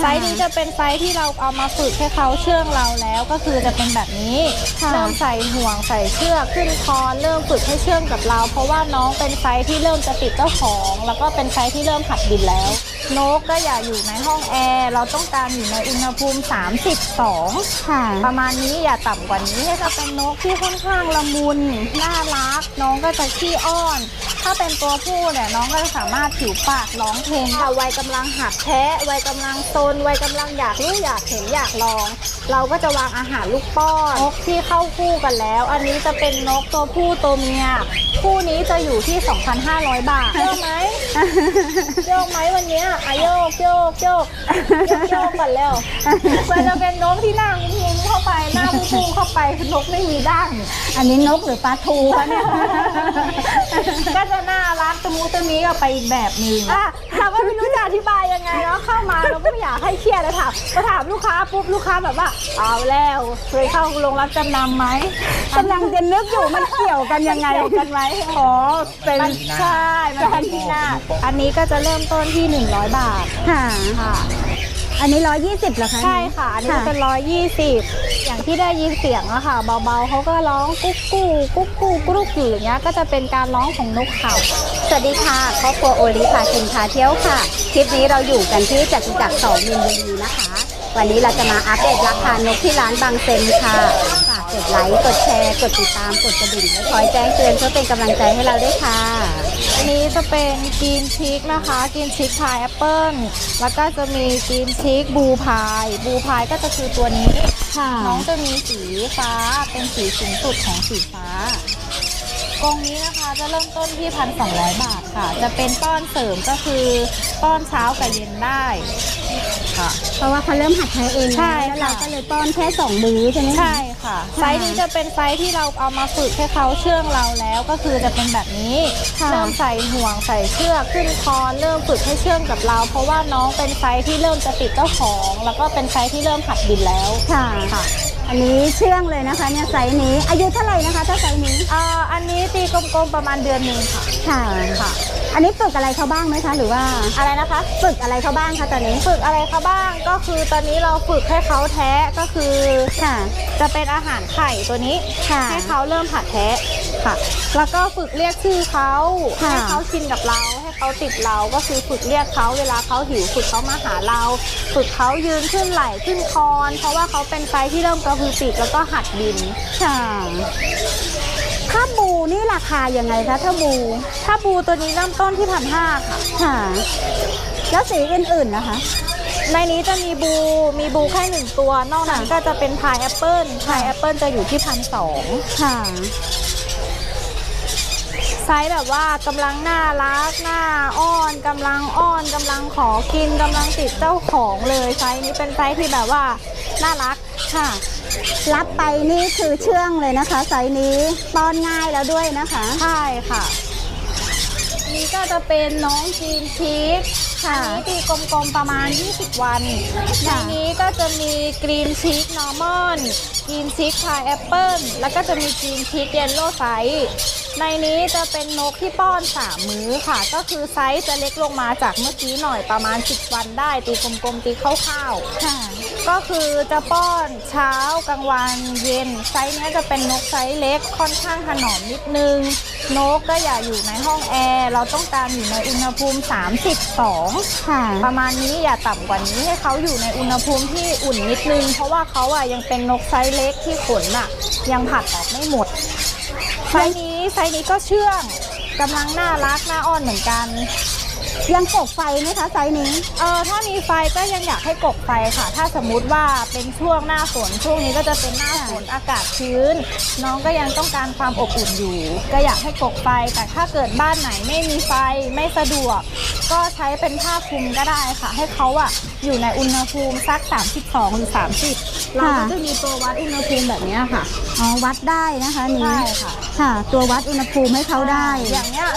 ไซส์นี้จะเป็นไซส์ที่เราเอามาฝึกให้เขาเชื่องเราแล้วก็คือจะเป็นแบบนี้ค่ะเริ่มใส่ห่วงใส่เชือกขึ้นคอเริ่มฝึกให้เชื่องกับเรา เพราะว่าน้องเป็นไซส์ที่เริ่มจะติดเจ้าของ แล้วก็เป็นไซส์ที่เริ่มหัดบินแล้วนกก็อย่าอยู่ในห้องแอร์เราต้องการอยู่ในอุณหภูมิ 32ค่ะประมาณนี้อย่าต่ำกว่านี้ให้จะเป็นนกที่ค่อนข้างละมุนน่ารัก น้องก็จะขี้อ้อน ถ้าเป็นตัวผู้เนี่ยน้องก็จะสามารถผิวปากร้องเพลงค่ะวัยกำลังหัดแท้วัยกำลังโซนวัยกำลังอยากรู้อยากเห็นอยากลอง เราก็จะวางอาหารลูกป้อนนกที่เข้าคู่กันแล้ว อันนี้จะเป็นนกตัวผู้ตัวเมียคู่นี้จะอยู่ที่ 2,500 บาทเยอะไหมโยกไหมวันเนี้ยอะโยกโยกโยกโยกโยกกันแล้วมันจะเป็นนกที่หน้ามุมเข้าไปหน้าพุ่งเข้าไปคือนกไม่มีดั้งอันนี้นกหรือปลาทูคะเนี่ยก็จะน่ารักตะมูตะมีกับไปอีกแบบหนึงอะถามว่าไม่รู้จะอธิบายยังไงเนาะเข้ามาเราก็ไม่อยากให้เครียดนะถามก็ถามลูกค้าปุ๊บลูกค้าแบบว่าเอาแล้วเคยเข้าโรงรับจำนำไหมกำลังจะนึกอยู่มันเกี่ยวกันยังไงเกี่ยวกันไหมอ๋อเป็นใช่มันเป็นที่หน้า อันนี้ก็จะเริ่มต้นที่ 100 บาทค่ะค่ะ อันนี้ร้อยยี่สิบเหรอคะใช่ค่ะ อันนี้จะเป็นร้อยยี่สิบอย่างที่ได้ยินเสียงอะค่ะ เบาๆเขาก็ร้องกุ๊กกูกุ๊กกูกรุ๊กอยู่อย่างเงี้ยก็จะเป็นการร้องของนกเขาสวัสดีค่ะครอบครัวโอลิพาชิมพาเที่ยวค่ะ คลิปนี้เราอยู่กันที่จตุจักรสองมินบุรีนะคะ วันนี้เราจะมาอัปเดตราคานกที่ร้านบางเซนค่ะฝา กดไลค์กดแชร์ กดติดตามกดกระดิ่งและคอยแจ้งเตือนเพื่อเป็นกำลังใจให้เราด้วยค่ะ อันนี้จะเป็นกรีนชิกนะคะกรีนชิกพายแอปเปิ้ลแล้วก็จะมีกรีนชิกบูพายบูพายก็จะคือตัวนี้ค่ะน้องจะมีสีฟ้าเป็นสีสูงสุดของสีฟ้ากรงนี้นะคะจะเริ่มต้นที่พันสองบาทค่ะ จะเป็นป้อนเสริมก็คือป้อนเช้ากับเย็นได้ ค่ะ เพราะว่าเขาเริ่มหัดใช้เองใช่แล้วแล้วเราค่ะ ก็เลยป้อนแค่สองมื้อใช่ไหมคะ ใช่ค่ะ ไซส์นี้จะเป็นไซส์ที่เราเอามาฝึกให้เขาเชื่องเราแล้วก็คือจะเป็นแบบนี้ค่ะ เริ่มใส่ห่วงใส่เชือกขึ้นคอเริ่มฝึกให้เชื่องกับเรา เพราะว่าน้องเป็นไซส์ที่เริ่มจะติดเจ้าของ แล้วก็เป็นไซส์ที่เริ่มหัดบินแล้ว ค่ะ ค่ะ อันนี้เชื่องเลยนะคะเนี่ยไซส์นี้ อายุเท่าไหร่นะคะถ้าไซส์นี้อ่าอันนี้ตีกลมๆประมาณเดือนหนึ่งค่ะ ค่ะ ค่ะ อันนี้ฝึกอะไรเขาบ้างไหมคะ หรือว่าอะไรนะคะ ฝึกอะไรเขาบ้างคะตอนนี้ ฝึกอะไรเขาบ้างก็คือตอนนี้เราฝึกให้เขาแท้ก็คือค่ะ จะเป็นอาหารไข่ตัวนี้ ค่ะ ให้เขาเริ่มหัดแท้ค่ะ แล้วก็ฝึกเรียกชื่อเขาค่ะให้เขาชินกับเรา ให้เขาติดเราก็คือฝึกเรียกเขาเวลาเขาหิวฝึกเขามาหาเรา ฝึกเขายืนขึ้นไหล่ขึ้นคอน เพราะว่าเขาเป็นไซส์ที่เริ่มกระพือปีกแล้วก็หัดบิน ค่ะถ้าบูนี่ราคายังไงคะถ้าบูถ้าบูตัวนี้เริ่มต้นที่พันห้าค่ะ ค่ะ แล้วสีอื่นๆนะคะ ในนี้จะมีบูมีบูแค่หนึ่งตัวนอกนั้นก็จะเป็นพายแอปเปิลพายแอปเปิลจะอยู่ที่พันสองค่ะ ไซส์แบบว่ากำลังน่ารักน่าอ้อนกำลังอ้อนกำลังขอกินกำลังติดเจ้าของเลยไซส์นี้เป็นไซส์ที่แบบว่าน่ารักค่ะ รับไปนี่คือเชื่องเลยนะคะไซส์นี้ป้อนง่ายแล้วด้วยนะคะ ใช่ค่ะ นี่ก็จะเป็นน้องจีนชีสค่ะอันนี้ตีกลมๆประมาณ 20 วันในค่ะนี้ก็จะมีกรีนชีสนอร์มอนกรีนชีสพายแอปเปิลแล้วก็จะมีกรีนชีสเยลโล่ไซส์ในนี้จะเป็นนกที่ป้อน 3 มื้อค่ะ ก็คือไซส์จะเล็กลงมาจากเมื่อกี้หน่อยประมาณ 10 วันได้ตีกลมๆตีคร่าวๆค่ะ ก็คือจะป้อนเช้ากลางวันเย็น ไซส์เนี้ยจะเป็นนกไซส์เล็กค่อนข้างถนอมนิดนึง นกก็อย่าอยู่ในห้องแอร์ เราต้องการอยู่ในอุณหภูมิ 32 ค่ะ ประมาณนี้อย่าต่ำกว่านี้ให้เขาอยู่ในอุณหภูมิที่อุ่นนิดนึง เพราะว่าเขาอะยังเป็นนกไซส์เล็กที่ขนอะยังผัดออกไม่หมด ไซส์นี้ไซส์นี้ก็เชื่องกำลังน่ารักน่าอ้อนเหมือนกัน ยังกบไฟไหมคะไซส์นี้ เออถ้ามีไฟก็ยังอยากให้กบไฟค่ะ ถ้าสมมุติว่าเป็นช่วงหน้าฝนช่วงนี้ก็จะเป็นหน้าฝนอากาศชื้น น้องก็ยังต้องการความอบอุ่นอยู่ ก็อยากให้กบไฟ แต่ถ้าเกิดบ้านไหนไม่มีไฟไม่สะดวก ก็ใช้เป็นผ้าคลุมก็ได้ค่ะ ให้เขาอะอยู่ในอุณหภูมิสัก 32 หรือ 30 เราก็จะมีตัววัดอุณหภูมิแบบเนี้ยค่ะอ๋อวัดได้นะคะนี้ใช่ค่ะ ค่ะ ตัววัดอุณหภูมิให้เขาได้ อย่างเนี้ย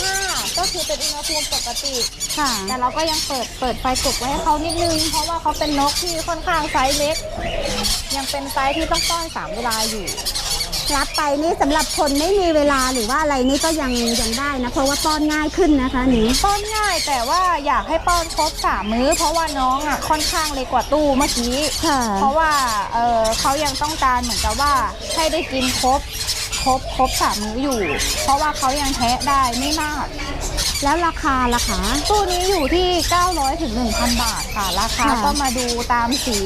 35 ก็คือเป็นอุณหภูมิปกติ ค่ะ แต่เราก็ยังเปิดเปิดไฟกบไว้ให้เขานิดนึง เพราะว่าเขาเป็นนกที่ค่อนข้างไซส์เล็ก ยังเป็นไซส์ที่ต้องป้อนสามเวลาอยู่ รับไปนี่สำหรับคนไม่มีเวลาหรือว่าอะไรนี่ก็ยังยังได้นะ เพราะว่าป้อนง่ายขึ้นนะคะนี้ป้อนง่ายแต่ว่าอยากให้ป้อนครบสามมื้อ เพราะว่าน้องอะค่อนข้างเล็กกว่าตู้เมื่อกี้ ค่ะ เพราะว่าเออเขายังต้องการเหมือนกับว่าให้ได้กินครบ ครบครบสามมื้ออยู่ เพราะว่าเขายังแทะได้ไม่มาก แล้วราคาล่ะคะตู้นี้อยู่ที่ 900ถึง1,000 บาทค่ะ ราคาค่ะก็มาดูตามสี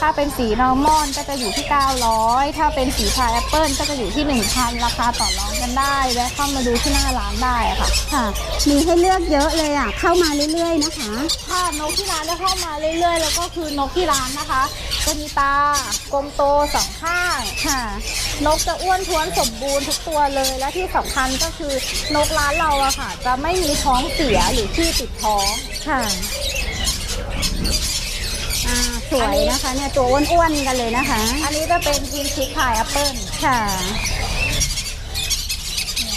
ถ้าเป็นสีนอร์มอนก็จะอยู่ที่ 900 ถ้าเป็นสีพายแอปเปิลก็จะอยู่ที่ 1,000 ราคาต่อรองกันได้และเข้ามาดูที่หน้าร้านได้ค่ะ ค่ะ มีให้เลือกเยอะเลยอะ เข้ามาเรื่อยๆนะคะถ้านกที่ร้านจะเข้ามาเรื่อยๆ แล้วก็คือนกที่ร้านนะคะจะมีตากลมโตสองข้างค่ะ นกจะอ้วนท้วนสมบูรณ์ทุกตัวเลย และที่สำคัญก็คือนกร้านเราอะค่ะ จะไม่มีท้องเสียหรือที่ติดท้องค่ะอ่าสวยนะคะเนี่ยตัวอ้วนๆกันเลยนะคะ อันนี้จะเป็นทีมชิคพายแอปเปิลค่ะ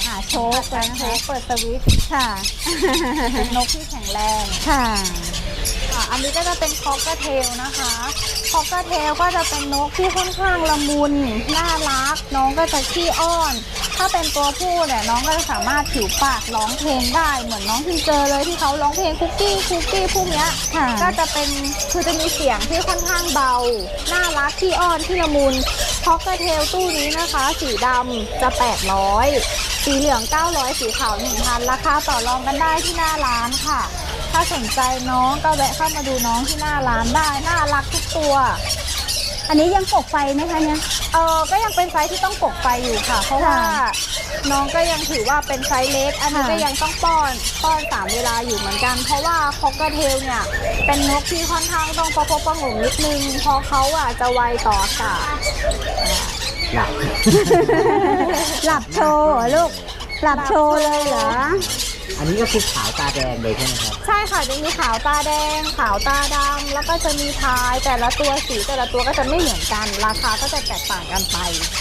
ค่ะโชว์เปิดโชว์เปิดสวิตช์ค่ะเป็นนกที่แข็งแรงค่ะค่ะ อันนี้ก็จะเป็นคอกเกอร์เทลนะคะคอกเกอร์เทลก็จะเป็นนกที่ค่อนข้างละมุนน่ารัก น้องก็จะขี้อ้อน ถ้าเป็นตัวผู้เนี่ยน้องก็จะสามารถผิวปากร้องเพลงได้ เหมือนน้องพิมเจอเลยที่เขาร้องเพลงคุกกี้คุกกี้พวกเนี้ยค่ะ ก็จะเป็นคือจะมีเสียงที่ค่อนข้างเบา น่ารักที่อ้อนที่ละมุนคอกเกอร์เทลตู้นี้นะคะ สีดำจะ 800 สีเหลือง 900 สีขาว 1,000 ราคาต่อรองกันได้ที่หน้าร้านค่ะ ถ้าสนใจน้องก็แวะเข้ามาดูน้องที่หน้าร้านได้น่ารักทุกตัว อันนี้ยังปกไฟไหมคะเนี่ย เออก็ยังเป็นไซส์ที่ต้องปกไฟอยู่ค่ะ เพราะว่าค่ะน้องก็ยังถือว่าเป็นไซส์เล็ก อันนี้ค่ะก็ยังต้องป้อนป้อนสามเวลาอยู่เหมือนกัน เพราะว่าคอกเกอร์เทลเนี่ย เป็นนกที่ค่อนข้างต้องประคบประหงมนิดนึงเพราะเขาอะจะไวต่ออากาศหลับ หลับโชว์เหรอลูก หลับโชว์เลยเหรอ อันนี้ก็คือขาวตาแดงเลยใช่ไหมครับ ใช่ค่ะจะมีขาวตาแดง ขาวตาดำแล้วก็จะมีพายแต่ละตัวสีแต่ละตัวก็จะไม่เหมือนกัน ราคาก็จะแตกต่างกันไป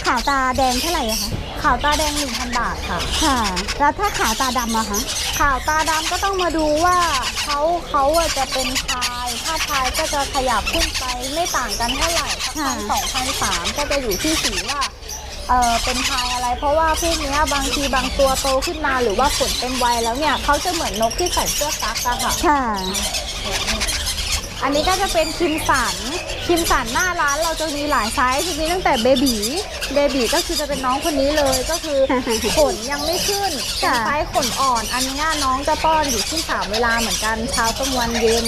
ขาวตาแดงเท่าไหร่อะคะ ขาวตาแดง1,000บาทค่ะ ค่ะ แล้วถ้าขาวตาดำอะคะ ขาวตาดำก็ต้องมาดูว่าเขาเขาอะจะเป็นพายถ้าพายก็จะขยับขึ้นไปไม่ต่างกันเท่าไหร่พันสองพันสามก็จะอยู่ที่สีว่า เออเป็นพายอะไร เพราะว่าพวกเนี้ยบางทีบางตัวโตขึ้นมาหรือว่าขนเต็มวัยแล้วเนี่ยเขาจะเหมือนนกที่ใส่เสื้อกั๊กอะค่ะ ค่ะ อันนี้ก็จะเป็นคิมสัน คิมสันหน้าร้านเราจะมีหลายไซส์จะมีตั้งแต่เบบีเบบีก็คือจะเป็นน้องคนนี้เลยก็คือขนยังไม่ขึ้นเป็นค่ะไซส์ขนอ่อน อันเนี้ยน้องจะป้อนอยู่ที่สามเวลาเหมือนกันเช้ากลางวันเย็น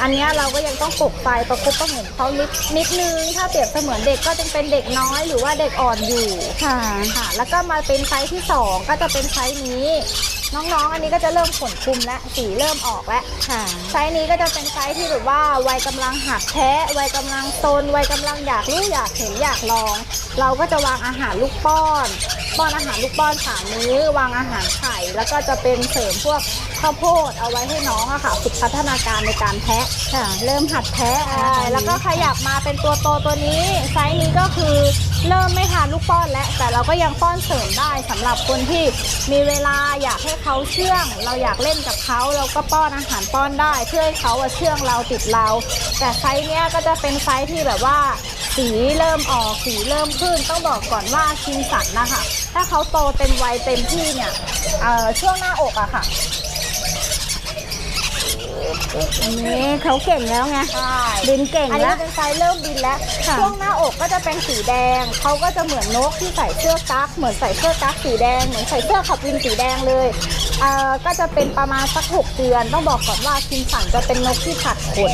อันเนี้ยเราก็ยังต้องปลุกไฟประคบประหงมเขานิดนิดนึง ถ้าเปรียบเสมือนเด็กก็จะเป็นเด็กน้อยหรือว่าเด็กอ่อนอยู่ค่ะค่ะ แล้วก็มาเป็นไซส์ที่สองก็จะเป็นไซส์นี้ น้องๆ อันนี้ก็จะเริ่มขนคุมและสีเริ่มออกแล้วค่ะ ไซส์นี้ก็จะเป็นไซส์ที่แบบว่าวัยกำลังหัดแท้วัยกำลังโตนวัยกำลังอยากรู้อยากเห็นอยากลอง เราก็จะวางอาหารลูกป้อนป้อนอาหารลูกป้อนสามมื้อ วางอาหารไข่ แล้วก็จะเป็นเสริมพวกข้าวโพดเอาไว้ให้น้องอะค่ะฝึกพัฒนาการในการแทะค่ะ เริ่มหัดแพ้ใช่แล้วก็ขยับมาเป็นตัวโตตัวนี้ ไซส์นี้ก็คือเริ่มไม่ทานลูกป้อนแล้ว แต่เราก็ยังป้อนเสริมได้สำหรับคนที่มีเวลาอยากให้เขาเชื่อง เราอยากเล่นกับเขาเราก็ป้อนอาหารป้อนได้ เพื่อให้เขาอะเชื่องเราติดเรา แต่ไซส์เนี้ยก็จะเป็นไซส์ที่แบบว่าสีเริ่มออกสีเริ่มขึ้นต้องบอกก่อนว่าคิมสันนะคะถ้าเขาโตเต็มวัยเต็มที่เนี่ยเอ่อช่วงหน้าอกอะค่ะอันนี้เขาเก่งแล้วไงใช่บินเก่งอันแล้นี้วเป็นไซส์เริ่มบินแล้วค่ะช่วงหน้าอกก็จะเป็นสีแดง เขาก็จะเหมือนนกที่ใส่เสื้อกั๊กเหมือนใส่เสื้อกั๊กสีแดง เหมือนใส่เสื้อขับวินสีแดงเลย เอ่อ ก็จะเป็นประมาณสักหกเดือน ต้องบอกก่อนว่าคิมสันจะเป็นนกที่ขัดขน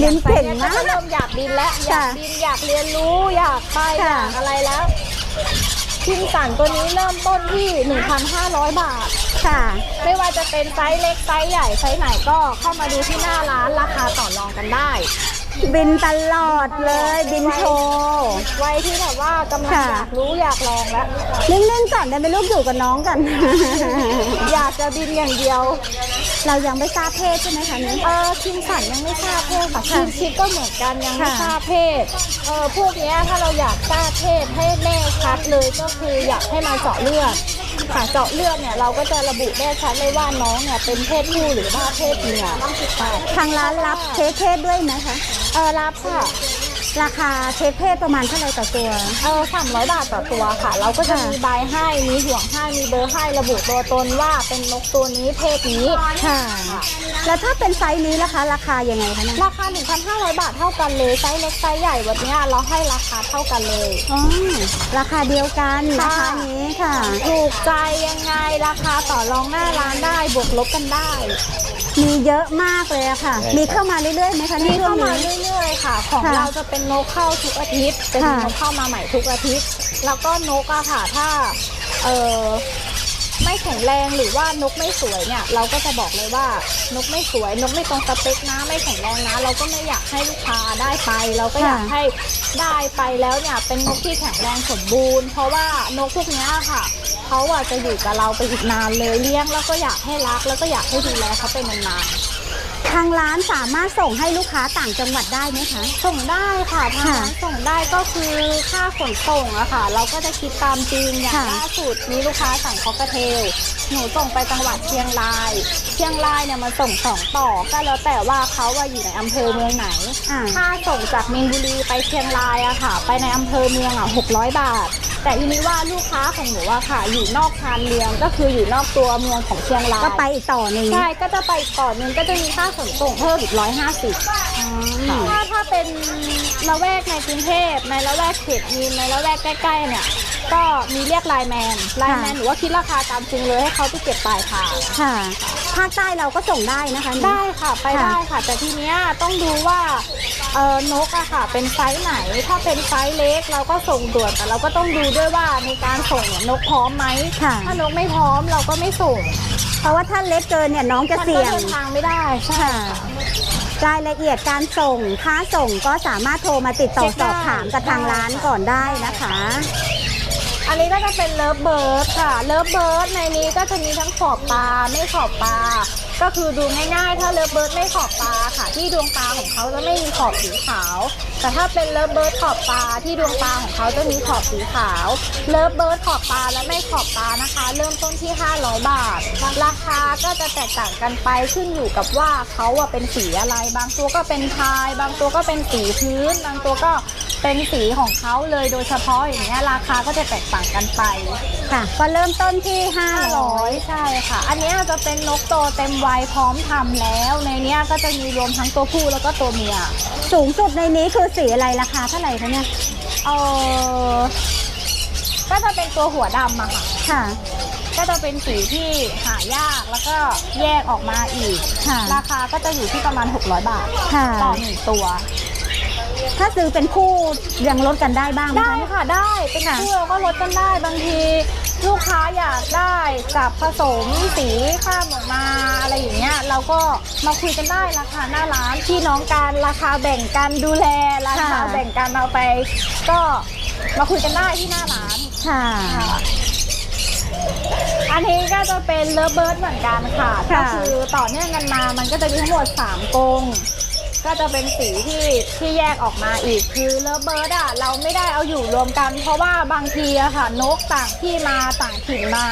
บินเก่งก็มากจะเริ่มอยากบินแล้ว อยากค่ะบินอยากเรียนรู้อยากไปอค่ะยากอะไรแล้ว คิมสันตัวนี้เริ่มต้นที่ 1,500 บาท ค่ะ ไม่ว่าจะเป็นไซส์เล็กไซส์ใหญ่ไซส์ไหนก็เข้ามาดูที่หน้าร้านราคาต่อรองกันได้ บินตลอดเลย บินโชว์วัยที่แบบว่ากำลังค่ะ อยากรู้อยากลองแล้ว นิ่งๆก่อนได้ไหมลูกอยู่กับน้องกัน อยากจะบินอย่างเดียวเรายังไม่ทราบเพศใช่ไหมคะนี้เออคิมสันยังไม่ทราบเพศค่ะค่ะคิมชิปก็เหมือนกันยังไม่ค่ะทราบเพศเออพวกเนี้ยถ้าเราอยากทราบเพศให้แน่ชัดเลยก็คืออยากให้มาเจาะเลือดค่ะเจาะเลือดเนี่ยเราก็จะระบุได้ชัดเลยว่าน้องเนี่ยเป็นเพศผู้หรือว่าเพศเมียทางร้านรับเทสเพศด้วยไหมคะเออรับค่ะ ราคาเช็คเพศประมาณเท่าไหร่ต่อตัว เออสามร้อยบาทต่อตัวค่ะ เราก็จะค่ะมีใบให้ มีห่วงให้ มีเบอร์ให้ระบุตัวตนว่าเป็นนกตัวนี้เพศนี้ ค่ะ แล้วถ้าเป็นไซส์นี้ล่ะคะ ราคายังไงคะเนี่ยราคา 1,500 บาทเท่ากันเลย ไซส์เล็กไซส์ใหญ่วันเนี้ยเราให้ราคาเท่ากันเลย อ๋อ ราคาเดียวกันราค่ะคานี้ค่ะ ถูกใจยังไงราคาต่อรองหน้าร้านได้บวกลบกันได้ มีเยอะมากเลยอะค่ะมีเข้ามาเรื่อยๆไหมคะในมีช่วเข้างมานี้ เรื่อยๆค่ะ ของค่ะเราจะเป็นนกเข้าทุกอาทิตย์จะมีค่ะ นกเข้ามาใหม่ทุกอาทิตย์ แล้วก็นกอะค่ะถ้าเออ ไม่แข็งแรงหรือว่านกไม่สวยเนี่ยเราก็จะบอกเลยว่านกไม่สวย นกไม่ตรงสเปคนะไม่แข็งแรงนะ เราก็ไม่อยากให้ลูกค้าได้ไป เราก็อยากให้ได้ไปแล้วเนี่ยเป็นนกที่แข็งแรงสมบูรณ์ เพราะว่านกพวกนี้ค่ะเขาอะจะอยู่กับเราไปอีกนานเลยเลี้ยงแล้วก็อยากให้รักแล้วก็อยากให้ดูแลเขาไปนานๆ ทางร้านสามารถส่งให้ลูกค้าต่างจังหวัดได้ไหมคะ ส่งได้ค่ะทางค่ะร้านส่งได้ก็คือค่าขนส่งอะค่ะ เราก็จะคิดตามจริงอย่างค่ะล่าสุดมีลูกค้าสั่งคอกเทล หนูส่งไปจังหวัดเชียงราย เชียงรายเนี่ยมาส่งสองต่อ ก็แล้วแต่ว่าเขาว่าอยู่ในอำเภอเมืองไหน อ่า ค่าส่งจากมีนบุรีไปเชียงรายอะค่ะ ไปในอำเภอเมืองอะ600 บาท แต่ทีนี้ว่าลูกค้าของหนูอะค่ะ อยู่นอกชานเมืองก็คืออยู่นอกตัวเมืองของเชียงราย ก็ไปอีกต่อหนึ่ง ใช่ ก็จะไปอีกต่อหนึงก็จะมีค่าขนส่งเพิ่มอีก150อืมถ้าถ้าเป็นละแวกในกรุงเทพในละแวกเขตมีในละแวกใกล้ๆเนี่ย ก็มีเรียกไลน์แมนไลน์แมนหรือว่าคิดราคาตามจริงเลยให้เขาไปเก็บปลายทางค่ะภาคใต้เราก็ส่งได้นะคะนี่ได้ค่ะไปได้ค่ะ แต่ทีเนี้ยต้องดูว่าเออนกอะค่ะ เป็นไซส์ไหนถ้าเป็นไซส์เล็กเราก็ส่งด่วนแต่เราก็ต้องดูด้วยว่าในการส่งเนี่ยนกพร้อมไหมถ้านกไม่พร้อมเราก็ไม่ส่ง เพราะว่าถ้าเล็กเกินเนี่ยน้องจะมันเสี่ก็ยงเดินทางไม่ได้ใช่ค่ะ รายละเอียดการส่งค่าส่งก็สามารถโทรมาติดต่อเช็คสได้อบถามกับทางร้านก่อนได้นะคะ อันนี้ก็จะเป็นเลิฟเบิร์ดค่ะ เลิฟเบิร์ดในนี้ก็จะมีทั้งขอบตาไม่ขอบตา ก็คือดูง่ายๆ ถ้าเลิฟเบิร์ดไม่ขอบตาค่ะ ที่ดวงตาของเขาจะไม่มีขอบสีขาว แต่ถ้าเป็นเลิฟเบิร์ดขอบตาที่ดวงตาของเขาจะมีขอบสีขาว เลิฟเบิร์ดขอบตาและไม่ขอบตานะคะ เริ่มต้นที่ 500 บาท ราคาก็จะแตกต่างกันไปขึ้นอยู่กับว่าเขาอะเป็นสีอะไร บางตัวก็เป็นพาย บางตัวก็เป็นสีพื้น บางตัวก็ เป็นสีของเขาเลยโดยเฉพาะอย่างเงี้ยราคาก็จะแตกต่างกันไป ค่ะ ก็เริ่มต้นที่ 500 ใช่ค่ะ อันเนี้ยจะเป็นนกโตเต็มวัยพร้อมทำแล้ว ในเนี้ยก็จะมีรวมทั้งตัวผู้แล้วก็ตัวเมีย500สูงสุดในนี้คือสีอะไรราคาเท่าไหร่คะเนี่ย เออก็จะเป็นตัวหัวดำอะค่ะ ค่ะ ก็จะเป็นสีที่หายากแล้วก็แยกออกมาอีก ค่ะ ราคาก็จะอยู่ที่ประมาณ 600 บาทค่ะ ต่อหนึ่งตัว ถ้าซื้อเป็นคู่ยังลดกันได้บ้างไหมได้คะ ค่ะได้เป็นค่ะ คู่เราก็ลดกันได้บางที ลูกค้าอยากได้จับผสมสีข้ามออกมาอะไรอย่างเงี้ยเราก็มาคุยกันได้ราคาหน้าร้านพี่น้องกันราคาแบ่งกันดูแลราคาแบ่งกันเอาไป ก็มาคุยกันได้ที่หน้าร้านค่ะ อันนี้ก็จะเป็นเลิฟเบิร์ดเหมือนกันค่ะก็ค่ะ คือต่อเนื่องกันมามันก็จะมีทั้งหมด3กรง ก็จะเป็นสีที่ที่แยกออกมาอีกคือเลิฟเบิร์ดอะเราไม่ได้เอาอยู่รวมกัน เพราะว่าบางทีอะค่ะนกต่างที่มาต่างถิ่นมา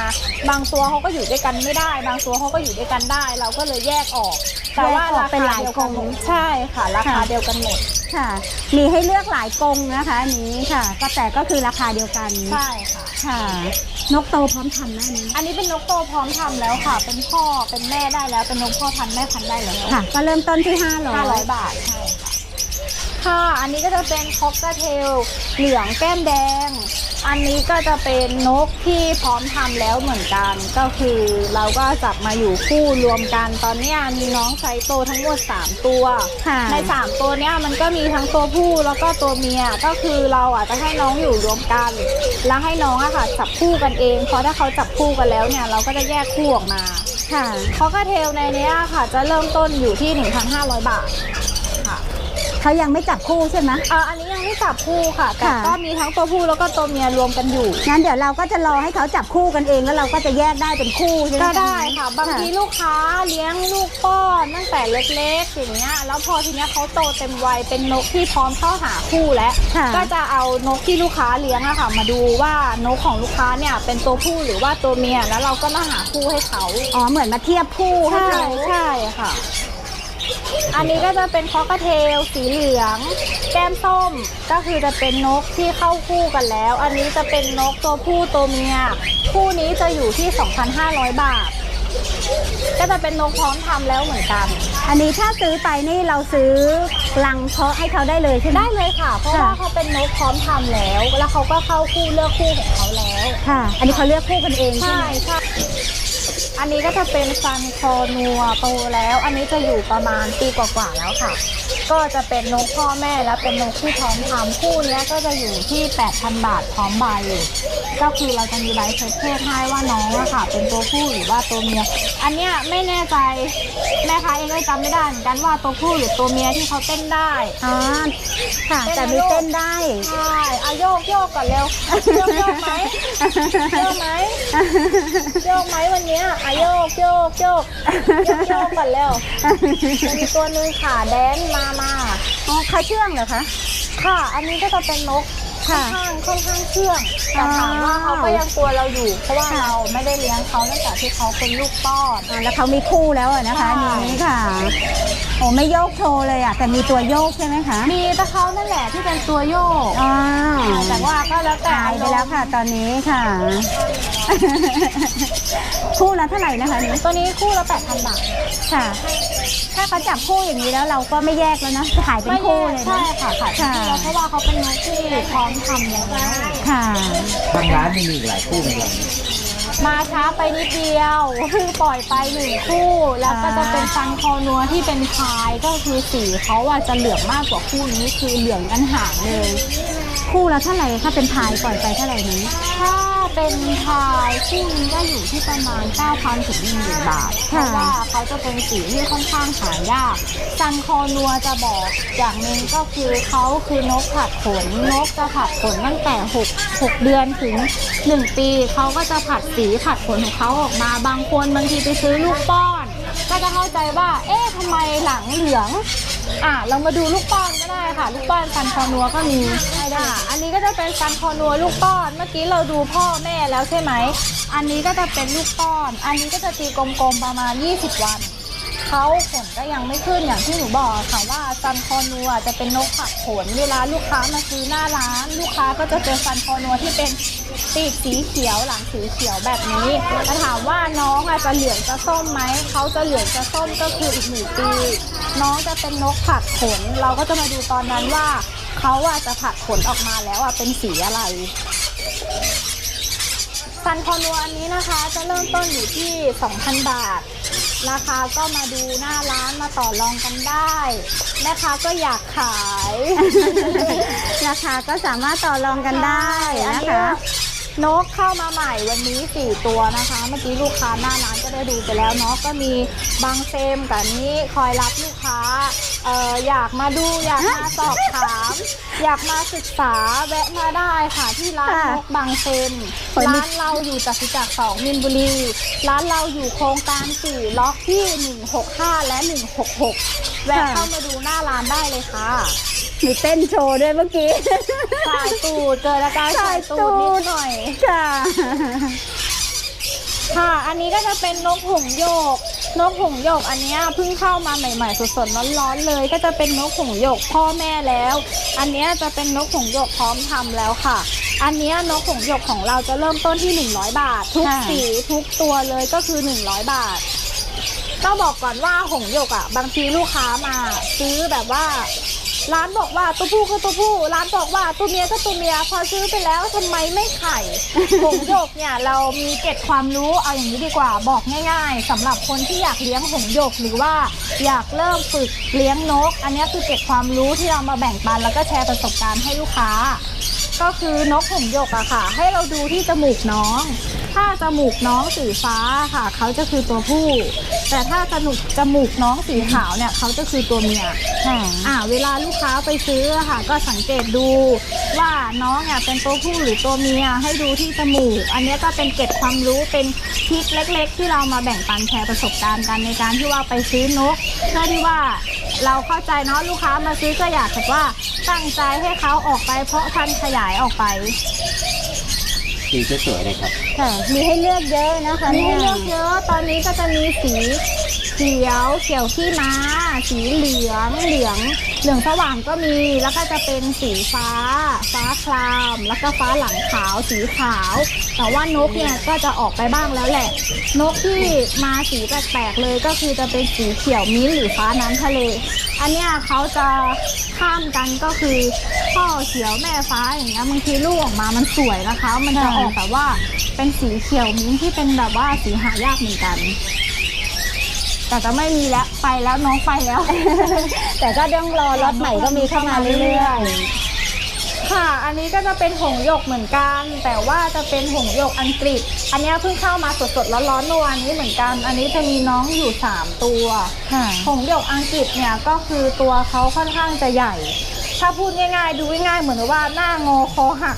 บางตัวเขาก็อยู่ด้วยกันไม่ได้ บางตัวเขาก็อยู่ด้วยกันได้ เราก็เลยแยกออก แต่ว่าแยกออกราเป็นคาหลายเดียวกันกรงใช่ค่ะราคาค่ะเดียวกันหมด ค่ะ มีให้เลือกหลายกรงนะคะอันนี้ค่ะ ก็แต่ก็คือราคาเดียวกันใช่ค่ะ ค่ะ นกโตพร้อมทำนะอันนี้อันนี้เป็นนกโตพร้อมทำแล้วค่ะ เป็นพ่อเป็นแม่ได้แล้วเป็นนกพ่อพันธุ์แม่พันธุ์ได้แล้วค่ะ ก็เริ่มต้นที่500 500บาทใช่ค่ะ ค่ะ อันนี้ก็จะเป็นคอกเทล เหลืองแก้มแดง อันนี้ก็จะเป็นนกที่พร้อมทำแล้วเหมือนกัน ก็คือเราก็จับมาอยู่คู่รวมกัน ตอนเนี้ยมีน้องไซส์โตทั้งหมด 3 ตัว ค่ะใน 3 ตัวเนี้ยมันก็มีทั้งตัวผู้แล้วก็ตัวเมีย ก็คือเราอาจจะให้น้องอยู่รวมกัน แล้วให้น้องอะค่ะจับคู่กันเอง เพราะถ้าเขาจับคู่กันแล้วเนี่ยเราก็จะแยกคู่ออกมา ค่ะคอกเทลในเนี้ยค่ะจะเริ่มต้นอยู่ที่ 1,500 บาทค่ะ เขายังไม่จับคู่ใช่ไหมเอ่ออันนี้ยังไม่จับคู่ค่ะแต่ค่ะก็มีทั้งตัวผู้แล้วก็ตัวเมียรวมกันอยู่ งั้นเดี๋ยวเราก็จะรอให้เขาจับคู่กันเองแล้วเราก็จะแยกได้เป็นคู่ใช่ไหมก็ได้ค่ะ บางทีลูกค้าเลี้ยงลูกป้อนตั้งแต่เล็กๆอย่างเงี้ย แล้วพอทีเนี้ยเขาโตเต็มวัยเป็นนกที่พร้อมเข้าหาคู่แล้วค่ะก็จะเอานกที่ลูกค้าเลี้ยงอะค่ะ มาดูว่านกของลูกค้าเนี่ยเป็นตัวผู้หรือว่าตัวเมียแล้วเราก็มาหาคู่ให้เขา อ๋อเหมือนมาเทียบคู่ให้ใช่เขาใช่ค่ะ อัอันนี้ก็จะเป็นคอกเทลสีเหลือง แก้มส้มก็คือจะเป็นนกที่เข้าคู่กันแล้ว อันนี้จะเป็นนกตัวผู้ตัวเมีย คู่นี้จะอยู่ที่ 2,500 บาท ก็จะเป็นนกพร้อมทำแล้วเหมือนกัน อันนี้ถ้าซื้อไปนี่เราซื้อลังเพาะให้เขาได้เลยใช่ไหมได้เลยค่ะ เพราะว่าเขาเป็นนกพร้อมทำแล้ว แล้วเขาก็เข้าคู่เลือกคู่ของเขาแล้ว ค่ะ อันนี้เขาเลือกคู่กันเองใช่ใช่ไหมใช่ อันนี้ก็จะเป็นซันคอนัวโตแล้ว อันนี้จะอยู่ประมาณปีกว่าๆแล้วค่ะ ก็จะเป็นนกพ่อแม่และเป็นนกที่พร้อมทำคู่เนี้ยก็จะอยู่ที่ 8,000 บาทพร้อมใบก็คือเราจะมีใบเช็คเพศให้ว่าน้องอะค่ะ เป็นตัวผู้หรือว่าตัวเมีย อันเนี้ยไม่แน่ใจแม่ค้าเองก็จำไม่ได้เหมือนกันว่าตัวผู้หรือตัวเมียที่เขาเต้นได้อ๋อค่ะเต้นแต่ไหมมีลูกเต้นได้ใช่อะโยกโยกก่อนเร็วโยกโยกไหมโยกไหมโยกไหมวันเนี้ยอะโยกโยกโยกโยกโยกก่อนแล้วจะมีตัวหนึงขาแดนมามาอ๋อขาเชื่องเหรอคะ ค่ะ อันนี้ก็จะเป็นนกค่อค่ะนข้างค่อนข้างเชื่องแต่ถามว่าเขาก็ยังกลัวเราอยู่เพราะว่าค่ะ เราไม่ได้เลี้ยงเขาตั้งแต่ที่เขาเป็นลูกป้อน อ่าแล้วเขามีคู่แล้วอะนะคะใช่อันนี้ค่ะ โอ้ไม่โยกโชว์เลยอะแต่มีตัวโยกใช่ไหมคะมีแต่เขานั่นแหละที่เป็นตัวโยกอ๋อแต่ว่าก็แล้วแต่ตายไปแล้วค่ะ ตอนนี้ค่ะ คู่ละเท่าไหร่นะคะนี่ตัวนี้คู่ละ8,000บาทค่ะ ถ้าเขาจับคู่อย่างนี้แล้วเราก็ไม่แยกแล้วนะขายเป็นไม่คู่แยกเลยใช่นะค่ะขายเป็นคู่แล้วเพราะว่าเขาเป็นนกที่พร้อมทำแล้วค่ะทางร้านมีอีกหลายคู่เหมือนกัน มาช้าไปนิดเดียวคือปล่อยไปหนึ่งคู่ แล้วก็จะเป็นฟังคอนัวที่เป็นพายก็คือสีเขาอะจะเหลืองมากกว่าคู่นี้คือเหลืองกันหางเลย คู่ละเท่าไหร่ถ้าเป็นพายปล่อยไปเท่าไหร่นี้ถ้าเป็นพายคู่นี้ก็อยู่ที่ประมาณ 9,000ถึง10,000บาทเพค่ะราะว่าเขาจะเป็นสีที่ค่อนข้างหายากซันคอนัวจะบอกอย่างหนึ่งก็คือเขาคือนกผัดขนนกจะผัดขนตั้งแต่ 6 6 เดือนถึง 1 ปี เขาก็จะผัดสีผัดขนของเขาออกมาบางคนบางทีไปซื้อลูกป้อน ก็จะเข้าใจว่า เอ๊ะทำไมหลังเหลือง อะเรามาดูลูกป้อนก็ได้ค่ะ ลูกป้อนฟันคอนัวก็มีอะอันนี้ก็จะเป็นฟันคอนัวลูกป้อน เมื่อกี้เราดูพ่อแม่แล้วใช่ไหม อันนี้ก็จะเป็นลูกป้อน อันนี้ก็จะตีกลมๆประมาณ 20 วัน เขาขนก็ยังไม่ขึ้นอย่างที่หนูบอกค่ะว่าซันคอนัวจะเป็นนกผักขนเวลาลูกค้ามาซื้อหน้าร้าน ลูกค้าก็จะเจอซันคอนัวที่เป็นปีกสีเขียวหลังสีเขียวแบบนี้แต่ถามว่าน้องอาจจะเหลืองจะส้มไหมเขาจะเหลืองจะส้มก็คืออีกหนึ่งปี น้องจะเป็นนกผักขนเราก็จะมาดูตอนนั้นว่าเขาอาจะผักขนออกมาแล้วอะเป็นสีอะไรซันคอนัวอันนี้นะคะ จะเริ่มต้นอยู่ที่ 2,000 บาท ราคาก็มาดูหน้าร้านมาต่อรองกันได้แม่ค้าก็อยากขาย ราคาก็สามารถต่อรองกันได้อันนะนี้คะ นกเข้ามาใหม่วันนี้ 4 ตัวนะคะ เมื่อกี้ลูกค้าหน้าร้านก็ได้ดูไปแล้วเนาะก็มีบางเซมกับนี้คอยรับลูกค้าเอ่ออยากมาดูอยากมาสอบถาม อยากมาศึกษาแวะมาได้ค่ะที่ร้านค่ะนกบางเซมคนนี้ร้านเราอยู่จตุจักรสองมินบุรี ร้านเราอยู่โครงการ4ล็อกที่ 165 และ 166 แวะเข้ามาดูหน้าร้านได้เลยค่ะมีเต้นโชว์ด้วยเมื่อกี้สายตูดเกิดอาการสายตูดนิดหน่อย ค่ะ ค่ะ อันนี้ก็จะเป็นนกหงส์โยก นกหงส์โยกอันเนี้ยเพิ่งเข้ามาใหม่ๆสดๆร้อนๆเลย ก็จะเป็นนกหงส์โยกพ่อแม่แล้ว อันเนี้ยจะเป็นนกหงส์โยกพร้อมทำแล้วค่ะ อันเนี้ยนกหงส์โยกของเราจะเริ่มต้นที่ 100 บาท ทุกค่ะสีทุกตัวเลยก็คือ 100 บาทต้องบอกก่อนว่าหงส์หยกอะ บางทีลูกค้ามาซื้อแบบว่า ร้านบอกว่าตัวผู้ก็ตัวผู้ ร้านบอกว่าตัวเมียก็ตัวเมีย พอซื้อไปแล้วทำไมไม่ไข่หงส์หยกเนี่ยเรามีเกร็ดความรู้เอาอย่างนี้ดีกว่าบอกง่ายๆสำหรับคนที่อยากเลี้ยงหงส์หยกหรือว่าอยากเริ่มฝึกเลี้ยงนก อันนี้คือเกร็ดความรู้ที่เรามาแบ่งปัน แล้วก็แชร์ประสบการณ์ให้ลูกค้า ก็คือนกหงส์หยกอะค่ะ ให้เราดูที่จมูกน้อง ถ้าจมูกน้องสีฟ้าค่ะ เขาจะคือตัวผู้ แต่ถ้าจมูกจมูกน้องสีขาวเนี่ยเขาจะคือตัวเมียค่ะอ่าเวลาลูกค้าไปซื้ออะค่ะ ก็สังเกตดูว่าน้องอะเป็นตัวผู้หรือตัวเมียให้ดูที่จมูก อันเนี้ยก็เป็นเกร็ดความรู้เป็นทริคเล็ก ๆ ที่เรามาแบ่งปันแชร์ประสบการณ์กันในการที่ว่าไปซื้อนกเพื่อที่ว่าเราเข้าใจเนาะลูกค้ามาซื้อก็อยากแบบว่าตั้งใจให้เขาออกไปเพราะพันธุ์ขยายออกไป สีสวยๆเลยครับ ค่ะ มีให้เลือกเยอะนะคะมีเนี่ย ให้เลือกเยอะ ตอนนี้ก็จะมีสีเขียว เขียวขี้ม้า สีเหลือง เหลือง เหลืองสว่างก็มี แล้วก็จะเป็นสีฟ้า ฟ้าคราม แล้วก็ฟ้าหลังขาว สีขาว แต่ว่านกเนี่ยก็จะออกไปบ้างแล้วแหละ นกที่มาสีแปลกๆเลยก็คือจะเป็นสีเขียวมิ้นท์หรือฟ้าน้ำทะเล อันเนี้ยเขาจะข้ามกันก็คือพ่อเขียวแม่ฟ้าอย่างเงี้ยบางทีลูกออกมามันสวยนะคะ มันจะออกแบบว่าเป็นสีเขียวมิ้นท์ที่เป็นแบบว่าสีหายากเหมือนกัน แต่จะไม่มีแล้วไปแล้วน้องไปแล้ว แต่ก็ต้องรอรถใหม่ก็มีเข้ามาเรื่อยค่ะ อันนี้ก็จะเป็นหงส์หยกเหมือนกัน แต่ว่าจะเป็นหงส์หยกอังกฤษ อันเนี้ยเพิ่งเข้ามาสดๆร้อนๆเมื่อวานนี้เหมือนกัน อันนี้จะมีน้องอยู่สามตัวๆค่ะ หงส์หยกอังกฤษเนี่ยก็คือตัวเขาค่อนข้างจะใหญ่ ถ้าพูดง่ายๆ ดูง่ายๆเหมือนว่าหน้างอคอหัก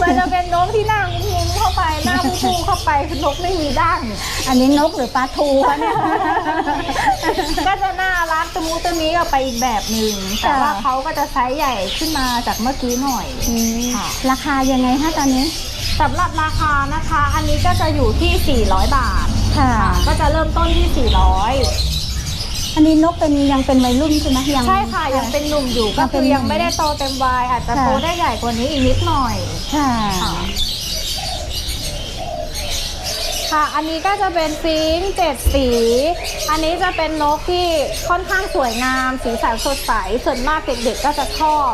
มันจะเป็นนกที่หน้างุ้มๆเข้าไปหน้าพุ่งๆเข้าไปคือนกไม่มีด้านอันนี้นกหรือปลาทูคะเนี่ย ก็จะน่ารักตะมูตะมีกับไปอีกแบบหนึ่งแต่ว่าเขาก็จะไซส์ใหญ่ขึ้นมาจากเมื่อกี้หน่อยอืมค่ะราคายังไงคะตอนนี้สำหรับราคานะคะ อันนี้ก็จะอยู่ที่ 400 บาท ค่ะ ก็จะเริ่มต้นที่ 400 อันนี้นกเป็นยังเป็นวัยรุ่นใช่ไหมยัง ใช่ค่ะยังเป็นหนุ่มอยู่ยัก็งเป็คืนอหนุ่มยังไม่ได้โตเต็มวัยอาจจะค่ะ โตได้ใหญ่กว่านี้อีกนิดหน่อยค่ะ ค่ะ ค่ะ อันนี้ก็จะเป็นฟิงค์เจ็ดสี อันนี้จะเป็นนกที่ค่อนข้างสวยงาม สีสันสดใส ส่วนมากเด็กๆก็จะชอบ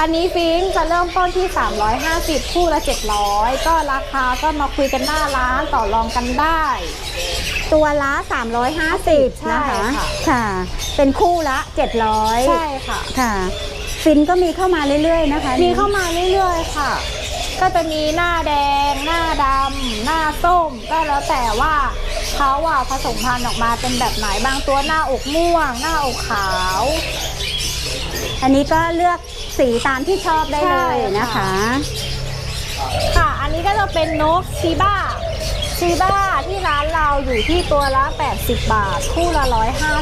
อันนี้ฟิงค์จะเริ่มต้นที่ 350 คู่ละ 700 ก็ราคาก็มาคุยกันหน้าร้านต่อรองกันได้ ตัวละ350ใช่นะคะ ค่ะ ค่ะ เป็นคู่ละ 700 ใช่ค่ะ ค่ะ ฟินก็มีเข้ามาเรื่อยๆนะคะมีเข้ามาเรื่อยๆค่ะ ก็จะมีหน้าแดง หน้าดำหน้าส้ม ก็แล้วแต่ว่าเขาอะผสมพันธุ์ออกมาเป็นแบบไหนบางตัวหน้าอกม่วง หน้าอกขาว อันนี้ก็เลือกสีตามที่ชอบได้เลยนะคะ ค่ะ อันนี้ก็จะเป็นนกซีบ้าซีบ้าที่ร้านเราอยู่ที่ตัวละ 80 บาท คู่ละ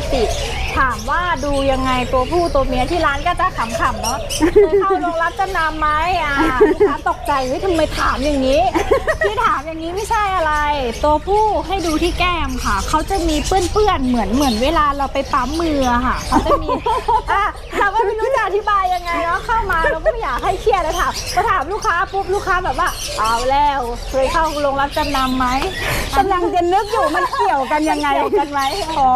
150 ถามว่าดูยังไงตัวผู้ตัวเมียที่ร้านก็จะขำๆเนาะเคยเข้าโรงรับจำนำไหมอ่าลูกค้าตกใจเฮ้ยทำไมถามอย่างนี้ ที่ถามอย่างนี้ไม่ใช่อะไร ตัวผู้ให้ดูที่แก้มค่ะ เขาจะมีเปื้อนๆเหมือนเหมือนเวลาเราไปปั๊มมืออะค่ะเขาจะมีอะเราก็ไม่รู้จะอธิบายยังไงเนาะเข้ามาเราก็ไม่อยากให้เครียดเลยถามพอถามลูกค้าปุ๊บลูกค้าแบบว่าเอาแล้วเคยเข้าโรงรับจำนำไหมกำลังจะนึกอยู่มันเกี่ยวกันยังไง เกี่ยวกันไหมอ๋อ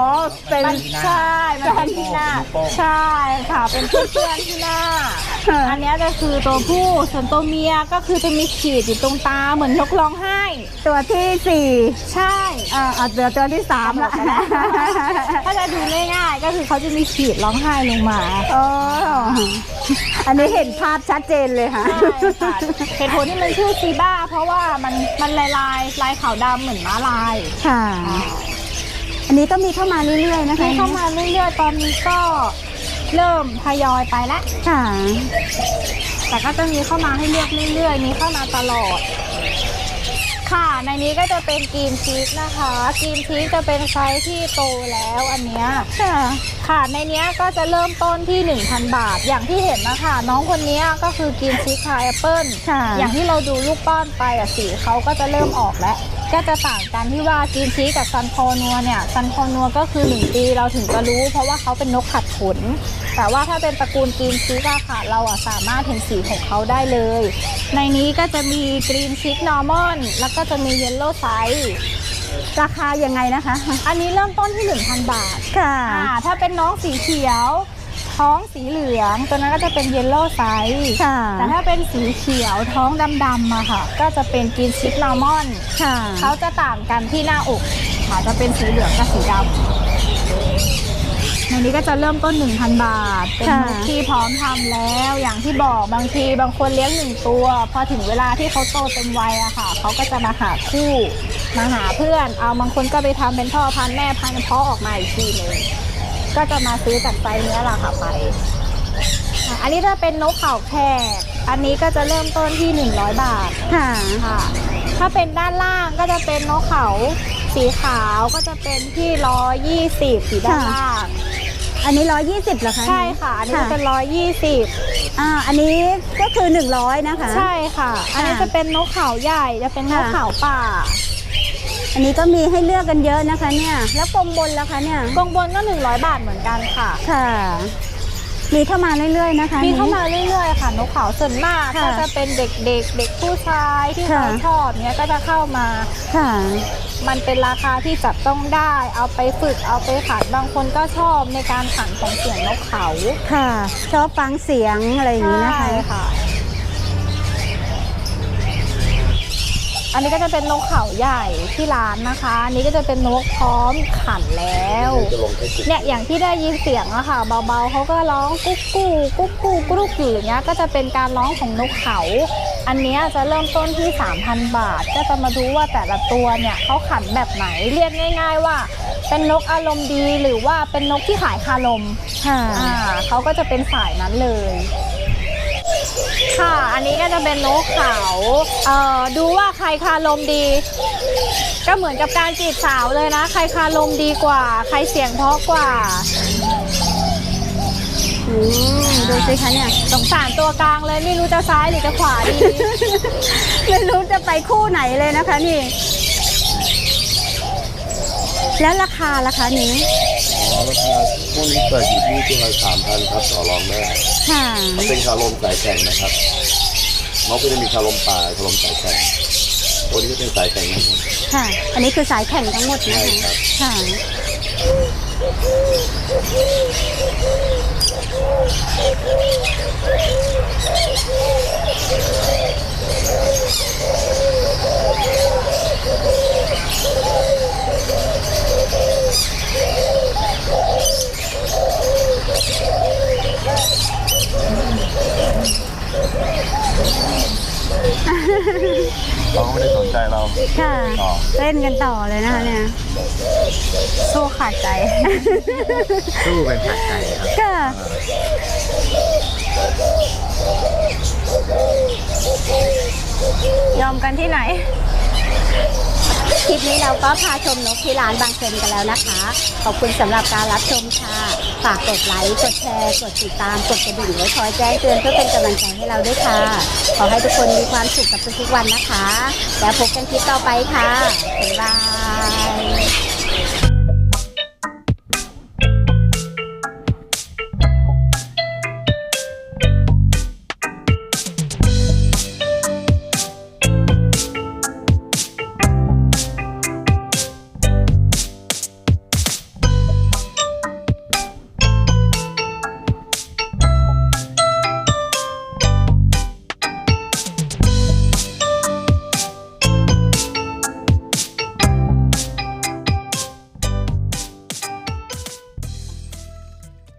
เป็นใช่มันเป็นที่หน้า ใช่ค่ะ เป็นเพื่อนๆที่หน้า อันเนี้ยก็คือตัวผู้ส่วนตัวเมียก็คือจะมีขีดอยู่ตรงตาเหมือนนกร้องไห้ ตัวที่สี่ใช่อ่าเอาเดี๋ยวตัวที่สามละถ้าจะดูง่ายๆก็คือเขาจะมีขีดร้องไห้ลงมาโอ้อันนี้เห็นภาพชัดเจนเลยค่ะ ใช่ค่ะเหตุผลที่มันชื่อซีบ้า เพราะว่ามันมันลายลายลายขาวดำเหมือนม้าลาย ค่ะ อันนี้ก็มีเข้ามาเรื่อยๆนะคะที่เข้ามาเรื่อยๆ ตอนนี้ก็เริ่มทยอยไปแล้วค่ะ แต่ก็จะมีเข้ามาให้เลือกเรื่อยๆ มีเข้ามาตลอด ค่ะ ในนี้ก็จะเป็นกรีนชีสนะคะกรีนชีสจะเป็นไซส์ที่โตแล้วอันเนี้ยค่ะค่ะในเนี้ยก็จะเริ่มต้นที่ 1,000 บาท อย่างที่เห็นนะคะน้องคนเนี้ยก็คือกรีนชีสคาแอปเปิลค่ะ อย่างที่เราดูลูกป้อนไปอะสีเขาก็จะเริ่มออกแล้ว ก็จะต่างกันที่ว่ากรีนชีสกับซันคอนัวเนี่ยซันคอนัวก็คือ 1 ปีเราถึงจะรู้ เพราะว่าเขาเป็นนกขัดขน แต่ว่าถ้าเป็นตระกูลกรีนชีสอะค่ะ เราอะสามารถเห็นสีของเขาได้เลย ในนี้ก็จะมีกรีนชีสนอร์มอนแล้วก็จะมีเยลโล่ไซส์ราคายังไงนะคะ อันนี้เริ่มต้นที่ 1,000 บาทค่ะอ่าถ้าเป็นน้องสีเขียว ท้องสีเหลืองตัวนั้นก็จะเป็นเยลโล่ไซส์ค่ะ แต่ถ้าเป็นสีเขียวท้องดำๆอะค่ะ ก็จะเป็นกินชิปนอร์มอนค่ะเขาจะต่างกันที่หน้าอกค่ะจะเป็นสีเหลืองกับสีดำ ในนี้ก็จะเริ่มต้น 1,000 บาท เป็นค่ะนกที่พร้อมทำแล้ว อย่างที่บอกบางทีบางคนเลี้ยงหนึ่งตัว พอถึงเวลาที่เขาโตเต็มวัยอะค่ะ เขาก็จะมาหาคู่ มาหาเพื่อน เอาบางคนก็ไปทำเป็นพ่อพันธุ์แม่พันธุ์เพาะออกมาอีกทีหนึงก็จะมาซื้อจากไซส์เนี้ยแหละค่ะไปอะอันนี้ถ้าเป็นนกเขาแขกอันนี้ก็จะเริ่มต้นที่ 100 บาท ค่ะ ค่ะถ้าเป็นด้านล่างก็จะเป็นนกเขาสีขาวก็จะเป็นที่120สีด้านล่าง อันนี้ 120เหรอคะใช่ค่ะ อันนี้จะเป็นร้อยยี่สิบอ่าอันนี้ก็คือ 100 นะคะ ใช่ค่ะ อันนี้ค่ะจะเป็นนกเขาใหญ่จะเป็นนกค่ะเขาป่า อันนี้ก็มีให้เลือกกันเยอะนะคะเนี่ย แล้วกลมบนล่ะคะเนี่ยกรงบนก็ 100 บาทเหมือนกันค่ะ ค่ะ มีเข้ามาเรื่อยๆนะคะ มีเข้านี้มาเรื่อยๆค่ะ นกเขาส่วนมากค่ะก็จะเป็นเด็กๆ เด็กผู้ชายที่ค่ะเขาชอบเนี้ยก็จะเข้ามา ค่ะ มันเป็นราคาที่จับต้องได้ เอาไปฝึกเอาไปขันบางคนก็ชอบในการขันของเสียงนกเขาค่ะ ชอบฟังเสียงอะไรอย่างนี้นะคะ ใช่ค่ะ อันนี้ก็จะเป็นนกเขาใหญ่ที่ร้านนะคะ อันนี้ก็จะเป็นนกพร้อมขันแล้วเนี่ยอย่างที่ได้ยินเสียงอะค่ะ เบาๆเขาก็ร้องกุ๊กกูกุ๊กกูกรุ๊กอยู่อย่างเงี้ยก็จะเป็นการร้องของนกเขา อันเนี้ยจะเริ่มต้นที่ 3,000 บาท ก็จะมาดูว่าแต่ละตัวเนี่ยเขาขันแบบไหนเรียกง่าย ๆ ว่า เป็นนกอารมณ์ดีหรือว่าเป็นนกที่ขายคารมค่ะ อ่าเขาก็จะเป็นสายนั้นเลย ค่ะ อันนี้ก็จะเป็นนกเขาเอ่อดูว่าใครคารมดี ก็เหมือนกับการจีบสาวเลยนะ ใครคารมดีกว่า ใครเสียงเพราะกว่าอืมดูสิคะเนี่ย สงสารตัวกลางเลยไม่รู้จะซ้ายหรือจะขวาดี ไม่รู้จะไปคู่ไหนเลยนะคะนี่ แล้วราคาล่ะคะนี้ อ๋อราคาพวกนี้เปิดอยู่ที่ตัวละสามพันครับต่อรองได้ค่ะเป็นคารมสายแข่งนะครับนกก็จะมีคารมป่าคารมสายแข่งตัวนี้ก็เป็นสายแข่งทั้งหมดค่ะ อันนี้คือสายแข่งทั้งหมดนะใช่คะครับค่ะ เราก็ไม่ได้สนใจเราค่ะ ต่อเล่นกันต่อเลยนะคะเนี่ยสู้ขาดใจ สู้เป็นผัดใจครับ ค่ะ ยอมกันที่ไหนคลิ ปนี้เราก็พาชมนกที่ร้านบางเซนกันแล้วนะคะ ขอบคุณสำหรับการรับชมค่ะ ฝากกดไลค์ กดแชร์ กดติดตาม กดกระดิ่งไว้คอยแจ้งเตือนเพื่อเป็นกำลังใจให้เราด้วยค่ะ ขอให้ทุกคนมีความสุขกับทุกๆวันนะคะ แล้วพบกันคลิปต่อไปค่ะบ๊ายบาย